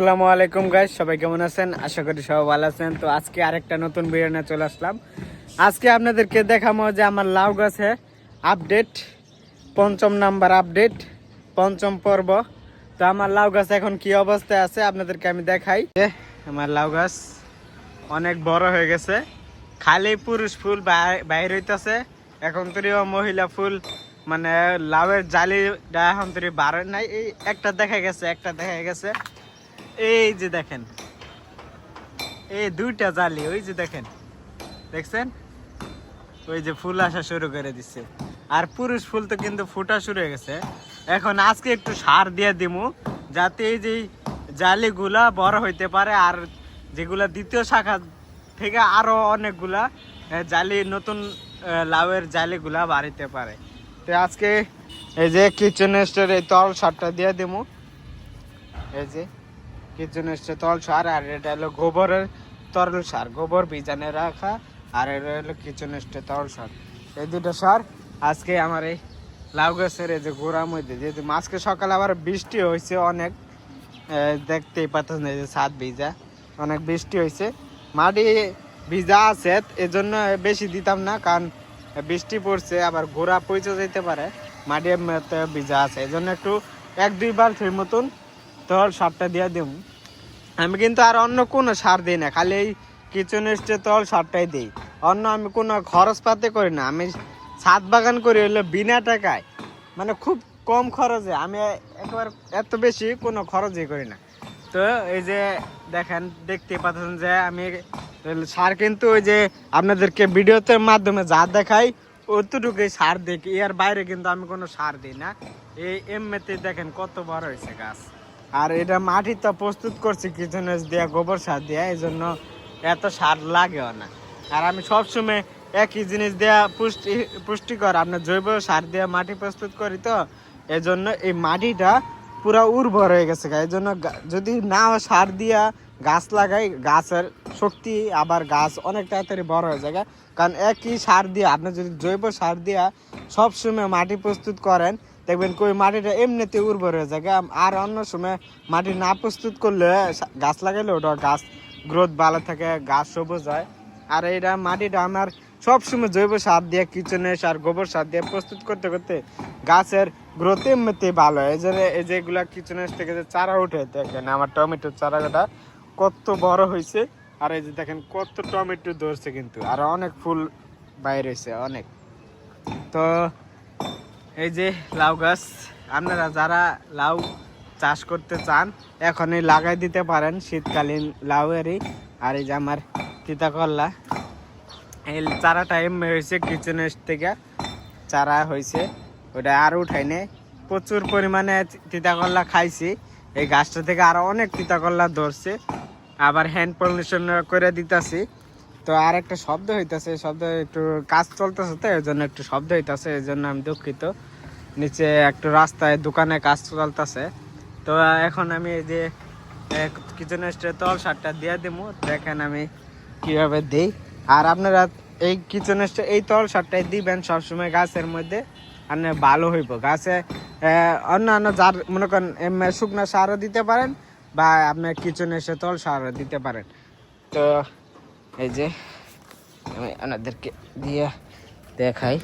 আসসালামু আলাইকুম গাইস সবাই কেমন আছেন? আশা করি সবাই ভালো আছেন। তো আজকে আরেকটা নতুন নিয়ে চলে আসলাম। আজকে আপনাদেরকে দেখাবো যে আমার লাউ গাছে আপডেট পঞ্চম নাম্বার আপডেট পঞ্চম পর্ব। তো আমার লাউ গাছ এখন কি অবস্থায় আছে আপনাদেরকে আমি দেখাই। আমার লাউ গাছ অনেক বড় হয়ে গেছে। খালি পুরুষ ফুল বাই- বাইর হইতাছে। এখন তরিও মহিলা ফুল মানে লাউয়ের জালিটা এখন তরি হয় নাই। এই একটা দেখা গেছে, একটা দেখা গেছে। এই যে দেখেন। এই দুইটা জালি, ওই যে দেখেন। দেখছেন? ওই যে ফুল আসা শুরু করে দিচ্ছে আর পুরুষ ফুল তো কিন্তু ফুটা শুরু হয়ে গেছে। এখন আজকে একটু সার দিয়ে দিমু, যাতে এই যে জালিগুলা বড় হইতে পারে, আর যেগুলা দ্বিতীয় শাখা থেকে আরও অনেকগুলা জালি, নতুন লাউয়ের জালিগুলা বাড়িতে পারে। তো আজকে এই যে কিচেন স্টোর তল সারটা দিয়ে দিমু। এই যে। কিচেন স্টোর তল সার, আর এটা হলো গোবরের তরল সার, গোবর বিজানে রাখা, আর এটা হলো কিচেন স্টোর তরল সার। এই দুটো সার আজকে আমার এই লাউ গাছের এই যে গোড়ার মধ্যে দিবো। আজকে সকালে আবার বৃষ্টি হয়েছে অনেক দেখতেই পাচ্ছেন এই যে ছাদ ভিজা, অনেক বৃষ্টি হয়েছে। মাটি ভিজা আছে, এজন্য বেশি দিতাম না, কারণ বৃষ্টি পড়ছে, আবার গোড়া পচে যেতে পারে। মাটি ভিজা আছে, এজন্য একটু এক দুই বালতির মতন তল সারটা দিয়ে দেব। আমি কিন্তু আর অন্য কোনো সার দিই না, খালি এই কিচেন স্টে তল সারটাই দিই। অন্য আমি কোনো খরচ পাতে করি না, আমি ছাদ বাগান করি হলো বিনা টাকায় মানে খুব কম খরচে, আমি একবার এত বেশি কোনো খরচই করি না। তো এই যে দেখেন, দেখতে পাচ্ছেন যে আমি সার কিন্তু ওই যে আপনাদেরকে ভিডিওতে মাধ্যমে যা দেখাই অতটুকুই সার দেখি এর বাইরে কিন্তু আমি কোনো সার দিই না। এই এমনিতে দেখেন কত বড় হয়েছে গাছ। আর এটা মাটি তো প্রস্তুত করছি কিচেন দিয়া, গোবর সার দিয়া এই জন্য এত সার লাগেও না। আর আমি সবসময় একই জিনিস দেয়া পুষ্টি, পুষ্টিকর, আপনার জৈব সার দেওয়া মাটি প্রস্তুত করি তো এই জন্য এই মাটিটা পুরো উর্বর হয়ে গেছে এই জন্য যদি না সার দিয়া গাছ লাগাই, গাছের শক্তি আবার গাছ অনেক তাড়াতাড়ি বড় হয়ে যায় কারণ একই সার দিয়ে, আপনি যদি জৈব সার দিয়া সবসময় মাটি প্রস্তুত করেন দেখবেন কই মাটিটা এমনিতে উর্বর হয়ে যায়। আর অন্য সময় মাটি না প্রস্তুত করলে গাছ লাগাইলে ওটা গাছ গ্রোথ ভালো থাকে, গাছ সবুজ হয়। আর এইটা মাটিটা আমার সবসময় জৈব সার দিয়ে কিচেনের সার, গোবর সার দিয়ে প্রস্তুত করতে করতে গাছের গ্রোথ এমনিতে ভালো হয়। এই যে এই যেগুলা কিচেনের থেকে যে চারা উঠে, দেখেন আমার টমেটোর চারাটা কত বড় হয়েছে আর এই যে দেখেন কত টমেটো ধরছে কিন্তু। আর অনেক ফুল বাইর হয়েছে অনেক। তো এই যে লাউ গাছ, আপনারা যারা লাউ চাষ করতে চান, এখনই লাগাই দিতে পারেন শীতকালীন লাউয়েরই। আর এই যে আমার তিতা করলা এই চারাটা এমনি হয়েছে কিচেনের থেকে চারা হয়েছে, ওটা আর উঠাই নেই। প্রচুর পরিমাণে তিতা করলা খাইছি, এই গাছটা থেকে আরও অনেক তিতা করলা ধরছে। আবার হ্যান্ড পলিউশন করে দিতেছি। তো আর একটা শব্দ হইতাছে শব্দ একটু কাজ চলতেছে তো, এই জন্য একটু শব্দ হইতেছে, এই জন্য আমি দুঃখিত। নিচে একটু রাস্তায় দোকানে কাজ চলতেছে। তো এখন আমি এই যে কিচেন তল সারটা দিয়ে দেবো দেখেন আমি কীভাবে দিই। আর আপনারা এই কিচেন এই তল সারটাই দিবেন সবসময় গাছের মধ্যে আর না ভালো হইব। গাছে অন্যান্য যার, মনে করেন শুকনো সারও দিতে পারেন, বা আপনার কিচেন তল সারও দিতে পারেন। তো এই যে আমি আপনাদেরকে দিয়ে দেখাই।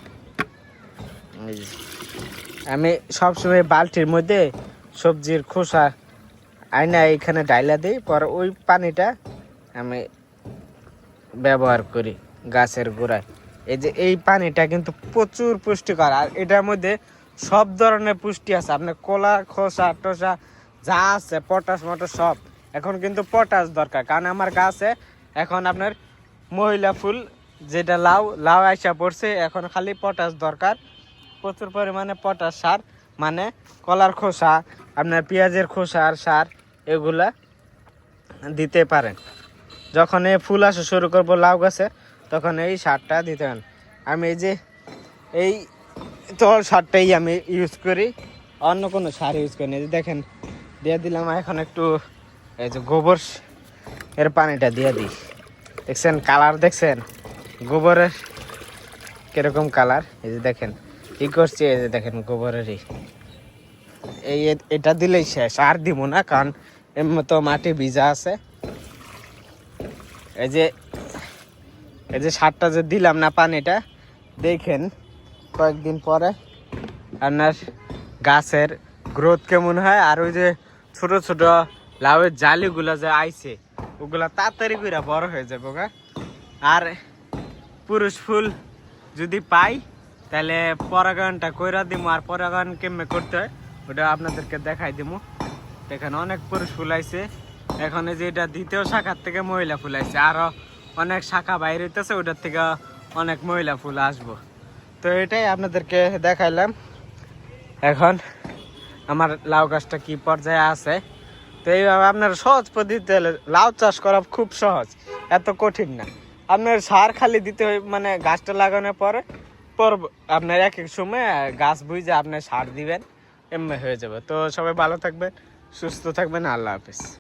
আমি সবসময় বালতির মধ্যে সবজির খোসা আয়না এখানে ডাইলা দিই, পর ওই পানিটা আমি ব্যবহার করি গাছের গোড়ায়। এই যে এই পানিটা কিন্তু প্রচুর পুষ্টিকর, আর এটার মধ্যে সব ধরনের পুষ্টি আছে। আপনার কলা, খোসা, টোসা, যা আছে, পটাশ মটাশ সব। এখন কিন্তু পটাশ দরকার, কারণ আমার গাছে এখন আপনার মহিলা ফুল, যেটা লাউ লাউ আইসা পড়ছে, এখন খালি পটাশ দরকার। প্রচুর পরিমাণে পটাশ সার মানে কলার খোসা, আপনার পেঁয়াজের খোসার সার, এগুলা দিতে পারেন। যখন এই ফুল আসা শুরু করব লাউ গাছে, তখন এই সারটা দিতে পারেন আমি এই যে, এই তল সারটাই আমি ইউজ করি, অন্য কোনো সার ইউজ করি না। দেখেন, দিয়ে দিলাম, এখন একটু এই যে গোবর এর পানিটা দিয়ে দিই। দেখছেন কালার দেখছেন? গোবরের কীরকম কালার? এই যে দেখেন ই করছি? এই যে দেখেন গোবরেরই। এই এটা দিলেই শেষ, আর দিব না, কারণ এমনি তো মাটি ভিজা আছে। এই যে এই যে সারটা যে দিলাম না পানিটা, দেখেন কয়েকদিন পরে আপনার গাছের গ্রোথ কেমন হয়, আর ওই যে ছোট ছোট লাউয়ের জালিগুলো যে আইছে ওগুলা তাড়াতাড়ি করে বড় হয়ে যাবে, গা। আর পুরুষ ফুল যদি পাই, তাহলে পরাগায়নটা কইরা দিমু। আর পরাগায়ন কেমনে করতে হয়, ওটা আপনাদেরকে দেখাই দিমু। এখানে অনেক পুরুষ ফুল আইছে। এখন যে এটা দ্বিতীয় শাখার থেকে মহিলা ফুল আইছে। আরও অনেক শাখা বাইরে হইতেছে, ওটার থেকে অনেক মহিলা ফুল আসব। তো এটাই আপনাদেরকে দেখাইলাম। এখন আমার লাউ গাছটা কি পর্যায়ে আছে? তো এইভাবে আপনার সহজ পদ্ধতিতে হলে লাউ চাষ করা খুব সহজ, এত কঠিন না। আপনার সার খালি দিতে হয় মানে গাছটা লাগানোর পরে, পর আপনার এক এক সময় গাছ বুঝে আপনি সার দিবেন, এমনি হয়ে যাবে। তো সবাই ভালো থাকবেন, সুস্থ থাকবেন, আল্লাহ হাফিজ।